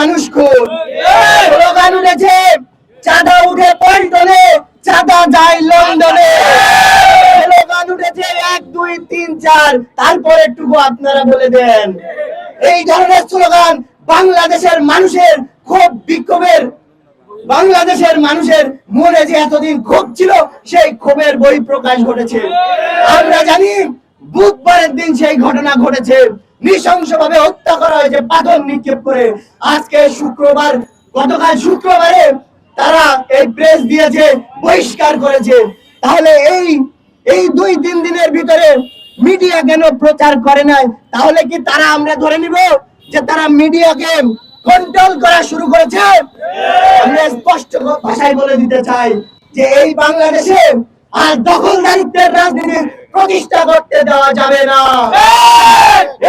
মানুষ স্লোগান উঠেছে চাঁদা উঠে পল্টনে, চাঁদা যায় লন্ডনে। স্লোগান উঠেছে এক, দুই, তিন, চার, তারপর একটুকু আপনারা বলে দেন। এই ধরনের স্লোগান বাংলাদেশের মানুষের খুব বিক্ষোভের, বাংলাদেশের মানুষের মনে যে এতদিন ক্ষোভ ছিল, সেই ক্ষোভের বই প্রকাশ ঘটেছে। আমরা জানি বুধবারের দিন সেই ঘটনা ঘটেছে। নৃশংসভাবে হত্যা করা হয়েছে, পাথর নিক্ষেপ করে। আজকে শুক্রবার, গতকাল শুক্রবারে তারা এই প্রেস দিয়েছে, বহিষ্কার করেছে। তাহলে এই এই দুই তিন দিনের ভিতরে মিডিয়া কেন প্রচার করে নাই? তাহলে কি তারা আমরা ধরে নিব যে তারা মিডিয়াকে কন্ট্রোল করা শুরু করেছে? আমরা স্পষ্ট ভাষায় বলে দিতে চাই যে এই বাংলাদেশে আর দখলদারিত্বের রাজনীতি প্রতিষ্ঠা করতে দেওয়া যাবে না।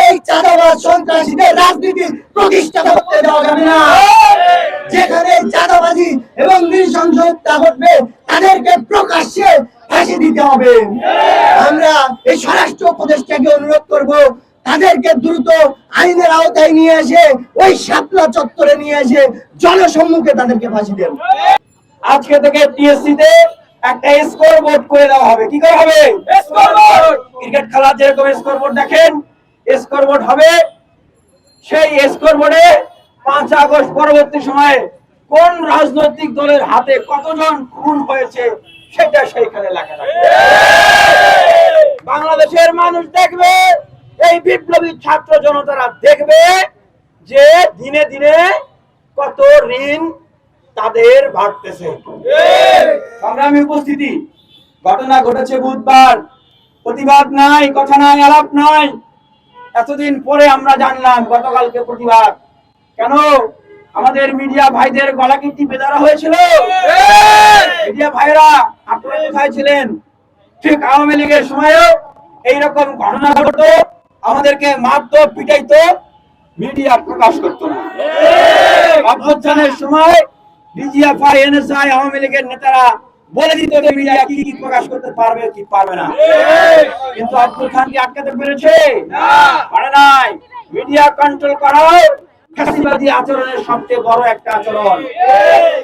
এই! চাঁদাবাদ সন্ত্রাসীদের রাজনীতি প্রতিষ্ঠা করতে দেওয়া যাবে না। যেখানে চাঁদাবাজি এবং নৃশংস হত্যা ঘটবে তাদেরকে প্রকাশ্যে ফাঁসি দিতে হবে। আমরা এই স্বরাষ্ট্র উপদেষ্টাকে অনুরোধ করব তাদেরকে দ্রুত আইনের আওতায় নিয়ে এসে ওই শাপলা চত্বরে নিয়ে এসে জনসম্মুখে তাদেরকে ফাঁসি দেন। আজকে থেকে টিএসসি তে একটা স্কোর বোর্ড করে দেওয়া হবে। কি করে হবে? ক্রিকেট খেলার যেরকম স্কোর বোর্ড দেখেন স্কোর বোর্ড হবে সেই স্কোর বোর্ডে পাঁচ আগস্ট পরবর্তী সময়ে কোন রাজনৈতিক দলের হাতে কতজন খুন হয়েছে সেটা সেইখানে লেখা থাকবে বাংলাদেশের মানুষ দেখবে এই বিপ্লবী ছাত্র জনতারা দেখবে যে দিনে দিনে কত ঋণ তাদের বাড়তেছে সংগ্রামী উপস্থিতি ঘটনা ঘটেছে বুধবার। প্রতিবাদ নাই কথা নাই আলাপ নাই। এতদিন পরে আমরা জানলাম গতকালকে প্রতিবাদ। কেন? আমাদের মিডিয়া ভাইদের গলা কি টিপে ধরা হয়েছিল? মিডিয়া ভাইরা আপনারা কোথায় ছিলেন? ঠিক আওয়ামী লীগের সময়ও এইরকম ঘটনা ঘটতো আমাদেরকে মারতো পিটাইতো। মিডিয়া প্রকাশ করতো না। অভ্যুত্থানের সময় ডিজিএফআই এনএসআই আওয়ামী লীগের নেতারা বলে দিত যে মিডিয়া কি কি প্রকাশ করতে পারবে কি পারবে না। কিন্তু আব্দুল খান কি আটকাতে পেরেছে? পারে নাই। মিডিয়া কন্ট্রোল করাও ফ্যাসিবাদী আচরণের সবচেয়ে বড় একটা আচরণ।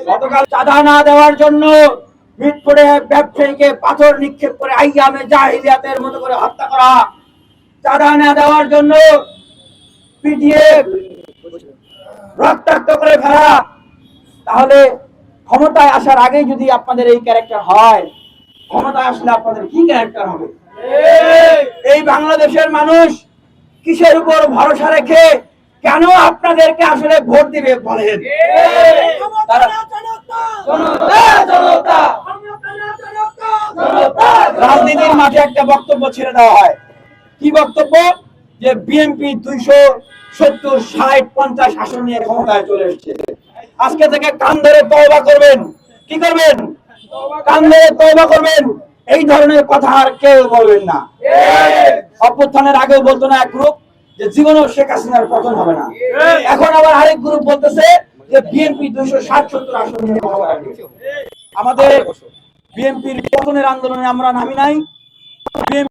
গতকাল চাঁদা না দেওয়ার জন্য ব্যবসায়ীকে পাথর নিক্ষেপ করে আইয়ামে জাহিলিয়াতের মতো করে হত্যা করা। চাঁদা না দেওয়ার জন্য পিটিয়ে রক্তাক্ত করে ফেলা। তাহলে ক্ষমতায় আসার আগে যদি আপনাদের এই ক্যারেক্টার হয় ক্ষমতায় আসলে আপনাদের কি ক্যারেক্টার হবে? এই বাংলাদেশের মানুষ কিসের উপর ভরসা রেখে কেন আপনাদেরকে আসলে ভোট দিবে বলেন? তারা- জনতা, জনতা। রাজনীতির মাঠে একটা বক্তব্য ছেড়ে দেওয়া হয়। কি বক্তব্য? যে বিএনপি দুইশো সত্তর ষাট পঞ্চাশ আসন নিয়ে ক্ষমতায় চলে এসছে। আজকে থেকে কান ধরে তওবা করবেন। কি করবেন? কান ধরে তওবা করবেন। এই ধরনের কথা আর কেউ বলবেন না। অভ্যুত্থানের আগেও বলতো না এক গ্রুপ যে জীবনও শেখ হাসিনার পতন হবে না। এখন আবার আরেক গ্রুপ বলতেছে যে বিএনপি দুইশো ষাট সত্তর আসন। আমাদের বিএনপির পতনের আন্দোলনে আমরা নামি নাই।